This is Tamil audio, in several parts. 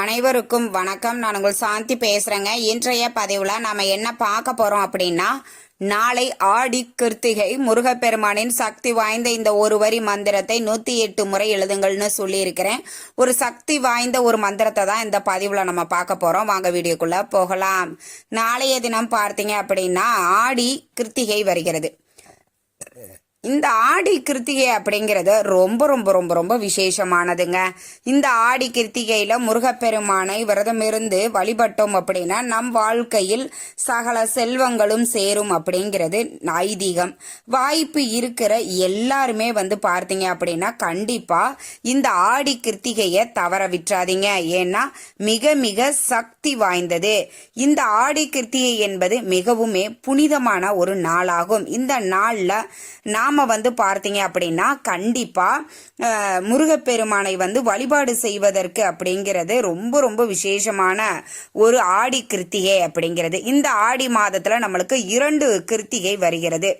அனைவருக்கும் வணக்கம். நான் உங்கள் சாந்தி பேசுறேங்க. இன்றைய பதிவுல நாம என்ன பார்க்க போறோம் அப்படின்னா நாளை ஆடி கிருத்திகை. முருகப்பெருமானின் சக்தி வாய்ந்த இந்த ஒரு வரி மந்திரத்தை நூத்தி எட்டு முறை எழுதுங்கள்னு சொல்லியிருக்கிறேன். ஒரு சக்தி வாய்ந்த ஒரு மந்திரத்தை தான் இந்த பதிவுல நம்ம பார்க்க போறோம். வாங்க வீடியோக்குள்ள போகலாம். நாளைய தினம் பார்த்தீங்க அப்படின்னா ஆடி கிருத்திகை வருகிறது. இந்த ஆடி கிருத்திகை அப்படிங்கிறது ரொம்ப ரொம்ப ரொம்ப ரொம்ப விசேஷமானதுங்க. இந்த ஆடி கிருத்திகையில முருகப்பெருமானை விரதம் இருந்து வழிபட்டோம் அப்படின்னா நம் வாழ்க்கையில் சகல செல்வங்களும் சேரும் அப்படிங்கிறது ஐதீகம். வாய்ப்பு இருக்கிற எல்லாருமே வந்து பார்த்தீங்க அப்படின்னா கண்டிப்பா இந்த ஆடி கிருத்திகையை தவற விட்டுறாதீங்க. ஏன்னா மிக மிக சக்தி வாய்ந்தது. இந்த ஆடி கிருத்திகை என்பது மிகவுமே புனிதமான ஒரு நாளாகும். இந்த நாள்ல நாம் வந்து பார்த்தீங்க அப்படின்னா கண்டிப்பாக முருகப்பெருமானை வந்து வழிபாடு செய்வதற்கு அப்படிங்கிறது ரொம்ப ரொம்ப விசேஷமான ஒரு ஆடி கிருத்திகை அப்படிங்கிறது. இந்த ஆடி மாதத்தில் நம்மளுக்கு இரண்டு கிருத்திகை வருகிறது.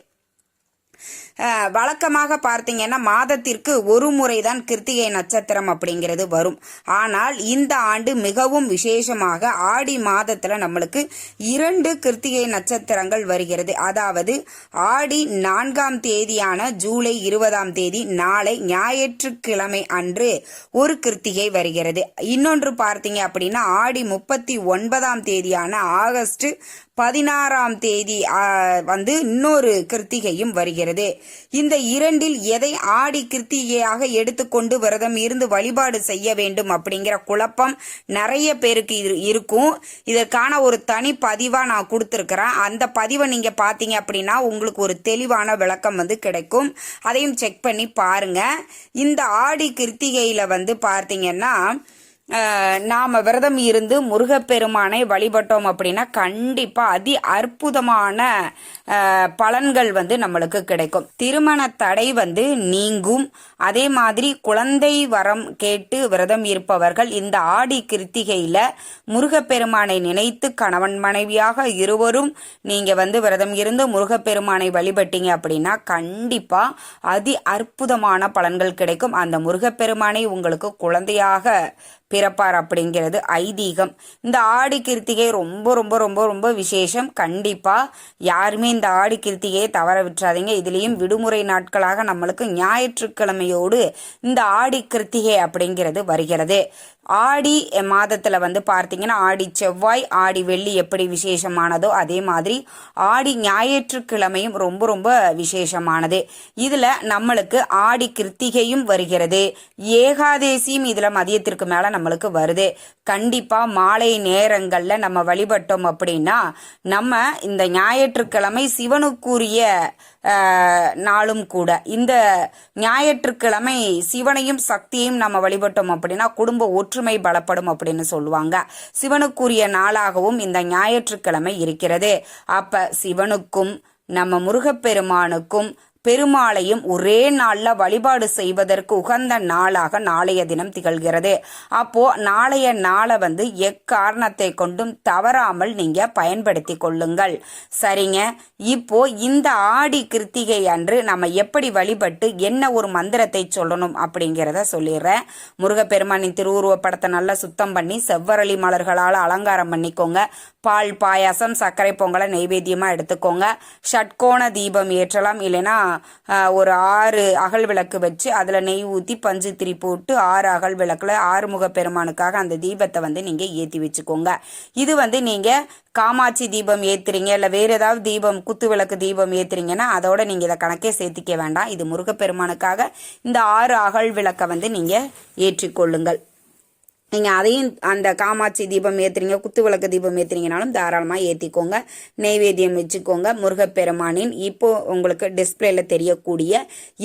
வழக்கமாக பார்த்தீங்கன்னா மாதத்திற்கு ஒரு முறைதான் கிருத்திகை நட்சத்திரம் அப்படிங்கிறது வரும். ஆனால் இந்த ஆண்டு மிகவும் விசேஷமாக ஆடி மாதத்துல நம்மளுக்கு இரண்டு கிருத்திகை நட்சத்திரங்கள் வருகிறது. அதாவது ஆடி நான்காம் தேதியான ஜூலை இருபதாம் தேதி நாளை ஞாயிற்றுக்கிழமை அன்று ஒரு கிருத்திகை வருகிறது. இன்னொன்று பார்த்தீங்க அப்படின்னா ஆடி முப்பத்தி ஒன்பதாம் தேதியான ஆகஸ்ட் பதினாறாம் தேதி வந்து இன்னொரு கிருத்திகையும் வருகிறது. இந்த இரண்டில் எதை ஆடி கிருத்திகையாக எடுத்துக்கொண்டு விரதம் இருந்து வழிபாடு செய்ய வேண்டும் அப்படிங்கிற குழப்பம் நிறைய பேருக்கு இரு- இருக்கும். இதற்கான ஒரு தனி பதிவாக நான் கொடுத்துருக்குறேன். அந்த பதிவை நீங்கள் பார்த்தீங்க அப்படின்னா உங்களுக்கு ஒரு தெளிவான விளக்கம் வந்து கிடைக்கும். அதையும் செக் பண்ணி பாருங்க. இந்த ஆடி கிருத்திகையில் வந்து பார்த்தீங்கன்னா நாம விரதம் இருந்து முருகப்பெருமானை வழிபட்டோம் அப்படின்னா கண்டிப்பாக அதி அற்புதமான பலன்கள் வந்து நம்மளுக்கு கிடைக்கும். திருமண தடை வந்து நீங்கும். அதே மாதிரி குழந்தை வரம் கேட்டு விரதம் இருப்பவர்கள் இந்த ஆடி கிருத்திகையில் முருகப்பெருமானை நினைத்து கணவன் மனைவியாக இருவரும் நீங்கள் வந்து விரதம் இருந்து முருகப்பெருமானை வழிபட்டீங்க அப்படின்னா கண்டிப்பாக அதி அற்புதமான பலன்கள் கிடைக்கும். அந்த முருகப்பெருமானை உங்களுக்கு குழந்தையாக பிறப்பார் அப்படிங்கிறது ஐதீகம். இந்த ஆடி கிருத்திகை ரொம்ப ரொம்ப ரொம்ப ரொம்ப விசேஷம். கண்டிப்பாக யாருமே இந்த ஆடி கிருத்திகையை தவற விட்டுறாதீங்க. இதுலேயும் விடுமுறை நாட்களாக நம்மளுக்கு ஞாயிற்றுக்கிழமையோடு இந்த ஆடி கிருத்திகை அப்படிங்கிறது வருகிறது. ஆடி மாதத்தில் வந்து பார்த்தீங்கன்னா ஆடி செவ்வாய் ஆடி வெள்ளி எப்படி விசேஷமானதோ அதே மாதிரி ஆடி ஞாயிற்றுக்கிழமையும் ரொம்ப ரொம்ப விசேஷமானது. இதில் நம்மளுக்கு ஆடி கிருத்திகையும் வருகிறது. ஏகாதேசியும் இதில் மதியத்திற்கு மேலே நம்மளுக்கு வருது. கண்டிப்பாக மாலை நேரங்களில் நம்ம வழிபட்டோம் அப்படின்னா நம்ம இந்த ஞாயிற்றுக்கிழமை சிவனுக்குரிய நாளும் கூட இந்த ஞாயிற்றுக்கிழமை சிவனையும் சக்தியையும் நம்ம வழிபட்டோம் அப்படின்னா குடும்ப ஒற்றுமை பலப்படும் அப்படின்னு சொல்லுவாங்க. சிவனுக்குரிய நாளாகவும் இந்த ஞாயிற்றுக்கிழமை இருக்கிறது. அப்ப சிவனுக்கும் நம்ம முருகப்பெருமானுக்கும் பெருமாளையும் ஒரே நாளில் வழிபாடு செய்வதற்கு உகந்த நாளாக நாளைய தினம் திகழ்கிறது. அப்போ நாளைய நாளை வந்து எக்காரணத்தை கொண்டும் தவறாமல் நீங்க பயன்படுத்தி கொள்ளுங்கள். சரிங்க? இப்போ இந்த ஆடி கிருத்திகை அன்று நம்ம எப்படி வழிபட்டு என்ன ஒரு மந்திரத்தை சொல்லணும் அப்படிங்கிறத சொல்லிடுறேன். முருகப்பெருமானின் திருவுருவப்படத்தை நல்லா சுத்தம் பண்ணி செவ்வரளி மலர்களால் அலங்காரம் பண்ணிக்கோங்க. பால் பாயாசம் சர்க்கரை பொங்கலை நெய்வேத்தியமா எடுத்துக்கோங்க. ஷட்கோண தீபம் ஏற்றலாம் இல்லைன்னா ஒரு ஆறு அகல் விளக்கு வச்சு அதில் நெய் ஊற்றி பஞ்சு திரி போட்டு ஆறு அகல் விளக்கில் ஆறுமுக பெருமானுக்காக அந்த தீபத்தை வந்து நீங்கள் ஏற்றி வச்சுக்கோங்க. இது வந்து நீங்கள் காமாட்சி தீபம் ஏற்றுறீங்க இல்லை வேறு ஏதாவது தீபம் குத்து விளக்கு தீபம் ஏற்றுறீங்கன்னா அதோட நீங்கள் இதை கணக்கே சேர்த்திக்க வேண்டாம். இது முருகப்பெருமானுக்காக இந்த ஆறு அகல் விளக்கை வந்து நீங்கள் ஏற்றிக்கொள்ளுங்கள். நீங்கள் அதையும் அந்த காமாட்சி தீபம் ஏற்றுறீங்க குத்து விளக்கு தீபம் ஏற்றுறீங்கனாலும் தாராளமாக ஏற்றிக்கோங்க நெய்வேத்தியம் வச்சுக்கோங்க. முருகப்பெருமானின் இப்போ உங்களுக்கு டிஸ்பிளேல தெரியக்கூடிய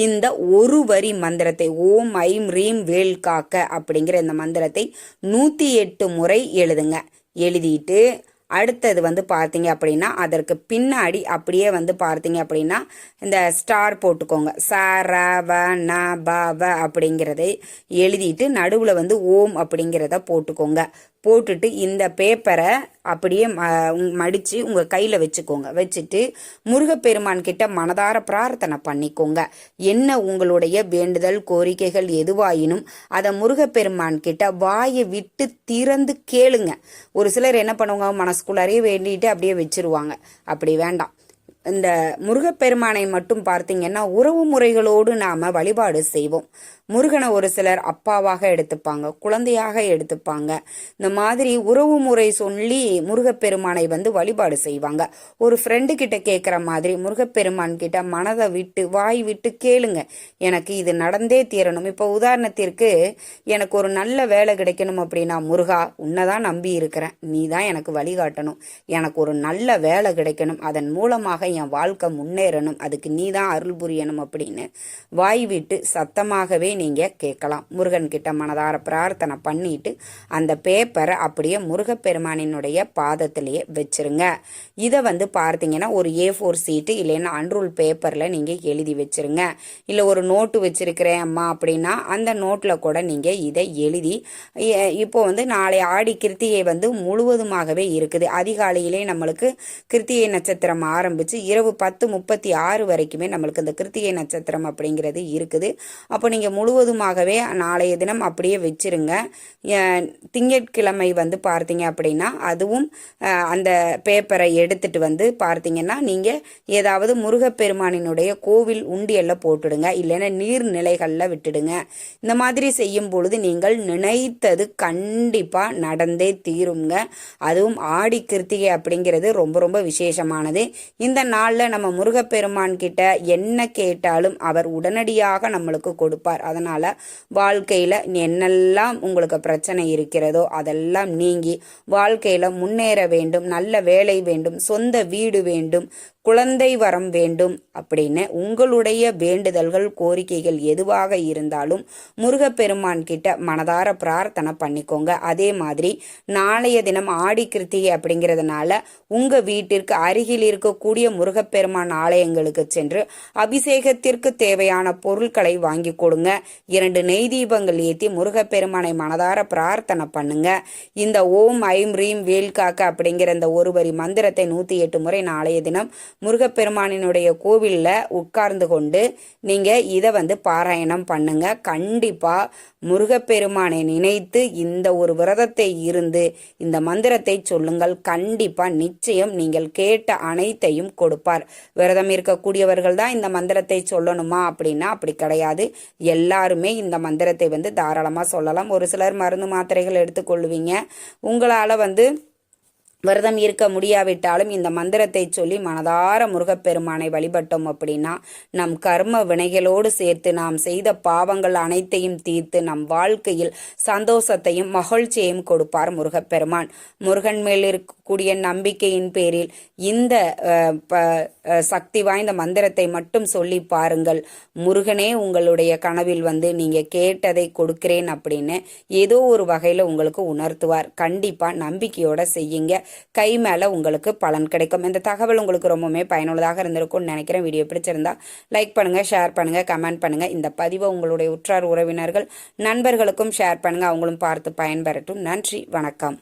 இந்த ஒரு வரி மந்திரத்தை ஓம் ஐம் ரீம் வேல் காக்க அப்படிங்கிற இந்த மந்திரத்தை நூற்றி எட்டு முறை எழுதுங்க. எழுதிட்டு அடுத்தது வந்து பார்த்தீங்க அப்படின்னா அதற்கு பின்னாடி அப்படியே வந்து பார்த்தீங்க அப்படின்னா இந்த ஸ்டார் போட்டுக்கோங்க. ச ர வ ந ப வ அப்படிங்கிறதை எழுதிட்டு நடுவில் வந்து ஓம் அப்படிங்கிறத போட்டுக்கோங்க. போட்டுட்டு இந்த பேப்பரை அப்படியே மடித்து உங்கள் கையில் வச்சுக்கோங்க. வச்சுட்டு முருகப்பெருமான் கிட்ட மனதார பிரார்த்தனை பண்ணிக்கோங்க. என்ன உங்களுடைய வேண்டுதல் கோரிக்கைகள் எதுவாயினும் அதை முருகப்பெருமான் கிட்ட வாயை விட்டு திறந்து கேளுங்க. ஒரு சிலர் என்ன பண்ணுவாங்க மனசுக்குள்ளாரையே வேண்டிட்டு அப்படியே வச்சிருவாங்க. அப்படி வேண்டாம். இந்த முருகப்பெருமானை மட்டும் பார்த்தீங்கன்னா உறவு முறைகளோடு நாம வழிபாடு செய்வோம். முருகனை ஒரு சிலர் அப்பாவாக எடுத்துப்பாங்க குழந்தையாக எடுத்துப்பாங்க. இந்த மாதிரி உறவு முறை சொல்லி முருகப்பெருமானை வந்து வழிபாடு செய்வாங்க. ஒரு ஃப்ரெண்டு கிட்ட கேட்குற மாதிரி முருகப்பெருமான் கிட்ட மனதை விட்டு வாய் விட்டு கேளுங்க. எனக்கு இது நடந்தே தீரணும். இப்போ உதாரணத்திற்கு எனக்கு ஒரு நல்ல வேலை கிடைக்கணும் அப்படின்னா முருகா உன்னை தான் நம்பி இருக்கிறேன். நீ தான் எனக்கு வழிகாட்டணும். எனக்கு ஒரு நல்ல வேலை கிடைக்கணும். அதன் மூலமாக என் வாழ்க்கை முன்னேறணும் அதுக்கு நீ தான் அருள் புரியணும் அப்படின்னு வாய் விட்டு சத்தமாகவே நீங்கள் கேட்கலாம். முருகன் கிட்ட மனதார பிரார்த்தனை பண்ணிட்டு அந்த பேப்பரை அப்படியே முருகப்பெருமானினுடைய பாதத்திலேயே வச்சிருங்க. இதை வந்து பார்த்தீங்கன்னா ஒரு ஏ ஃபோர் சீட்டு இல்லைன்னா அன்ரூல் பேப்பரில் நீங்கள் எழுதி வச்சிருங்க. இல்லை ஒரு நோட்டு வச்சிருக்கிறேன் அம்மா அப்படின்னா அந்த நோட்டில் கூட நீங்கள் இதை எழுதி இப்போ வந்து நாளை ஆடி கிருத்திகை வந்து முழுவதுமாகவே இருக்குது. அதிகாலையிலே நம்மளுக்கு கிருத்திகை நட்சத்திரம் ஆரம்பித்து இரவு பத்து முப்பத்தி ஆறு வரைக்குமே நம்மளுக்கு இந்த கிருத்திகை நட்சத்திரம் அப்படிங்கிறது இருக்குது. அப்போ நீங்கள் முழுவதுமாகவே நாளைய தினம் அப்படியே வச்சுருங்க. திங்கட்கிழமை வந்து பார்த்தீங்க அப்படின்னா அதுவும் அந்த பேப்பரை எடுத்துட்டு வந்து பார்த்தீங்கன்னா நீங்கள் ஏதாவது முருகப்பெருமானினுடைய கோவில் உண்டியல்ல போட்டுடுங்க. இல்லைன்னா நீர்நிலைகளில் விட்டுடுங்க. இந்த மாதிரி செய்யும் பொழுது நீங்கள் நினைத்தது கண்டிப்பாக நடந்தே தீருங்க அதுவும் ஆடி கிருத்திகை அப்படிங்கிறது ரொம்ப ரொம்ப விசேஷமானது. இந்த நாளில் நம்ம முருகப்பெருமான் கிட்ட என்ன கேட்டாலும் அவர் உடனடியாக நம்மளுக்கு கொடுப்பார். அதனால் வாழ்க்கையில் என்னெல்லாம் உங்களுக்கு பிரச்சனை இருக்கிறதோ அதெல்லாம் நீங்கி வாழ்க்கையில் முன்னேற வேண்டும் நல்ல வேலை வேண்டும் சொந்த வீடு வேண்டும் குழந்தை வரம் வேண்டும் அப்படின்னு உங்களுடைய வேண்டுதல்கள் கோரிக்கைகள் எதுவாக இருந்தாலும் முருகப்பெருமான் கிட்ட மனதார பிரார்த்தனை பண்ணிக்கோங்க. அதே மாதிரி நாளைய தினம் ஆடி கிருத்திகை அப்படிங்கிறதுனால உங்க வீட்டிற்கு அருகில் இருக்கக்கூடிய முருகப்பெருமான் ஆலயங்களுக்கு சென்று அபிஷேகத்திற்கு தேவையான பொருட்களை வாங்கி கொடுங்க. இரண்டு நெய் தீபங்கள் ஏற்றி முருகப்பெருமானை மனதார பிரார்த்தனை பண்ணுங்க. இந்த ஓம் ஐம் ரீம் வேல்காக்க அப்படிங்கிற இந்த ஒரு வரி மந்திரத்தை நூற்றி எட்டு முறை நாளைய தினம் முருகப்பெருமானினுடைய கோவிலில் உட்கார்ந்து கொண்டு நீங்கள் இதை வந்து பாராயணம் பண்ணுங்க. கண்டிப்பாக முருகப்பெருமானை நினைத்து இந்த ஒரு விரதத்தை இருந்து இந்த மந்திரத்தை சொல்லுங்கள். கண்டிப்பாக நிச்சயம் நீங்கள் கேட்ட அனைத்தையும் கொடுப்பார். விரதம் இருக்கக்கூடியவர்கள் தான் இந்த மந்திரத்தை சொல்லணுமா அப்படின்னா அப்படி கிடையாது. எல்லாருமே இந்த மந்திரத்தை வந்து தாராளமாக சொல்லலாம். ஒரு சிலர் மருந்து மாத்திரைகள் எடுத்துக்கொள்வீங்க. உங்களால் வந்து விரதம் இருக்க முடியாவிட்டாலும் இந்த மந்திரத்தை சொல்லி மனதார முருகப்பெருமானை வழிபட்டோம் அப்படின்னா நம் கர்ம வினைகளோடு சேர்த்து நாம் செய்த பாவங்கள் அனைத்தையும் தீர்த்து நம் வாழ்க்கையில் சந்தோஷத்தையும் மகிழ்ச்சியையும் கொடுப்பார் முருகப்பெருமான். முருகன் மேல் இருக்கக்கூடிய நம்பிக்கையின் பேரில் இந்த சக்தி வாய்ந்த மந்திரத்தை மட்டும் சொல்லி பாருங்கள். முருகனே உங்களுடைய கனவில் வந்து நீங்க கேட்டதை கொடுக்கிறேன் அப்படின்னு ஏதோ ஒரு வகையில் உங்களுக்கு உணர்த்துவார். கண்டிப்பா நம்பிக்கையோட செய்யுங்க. கை மேலே உங்களுக்கு பலன் கிடைக்கும். இந்த தகவல் உங்களுக்கு ரொம்பவுமே பயனுள்ளதாக இருந்திருக்கும்னு நினைக்கிறேன். வீடியோ பிடிச்சிருந்தா லைக் பண்ணுங்கள் ஷேர் பண்ணுங்கள் கமெண்ட் பண்ணுங்கள் இந்த பதிவை உங்களுடைய உற்றார் உறவினர்கள் நண்பர்களுக்கும் ஷேர் பண்ணுங்கள் அவங்களும் பார்த்து பயன்பெறட்டும். நன்றி வணக்கம்.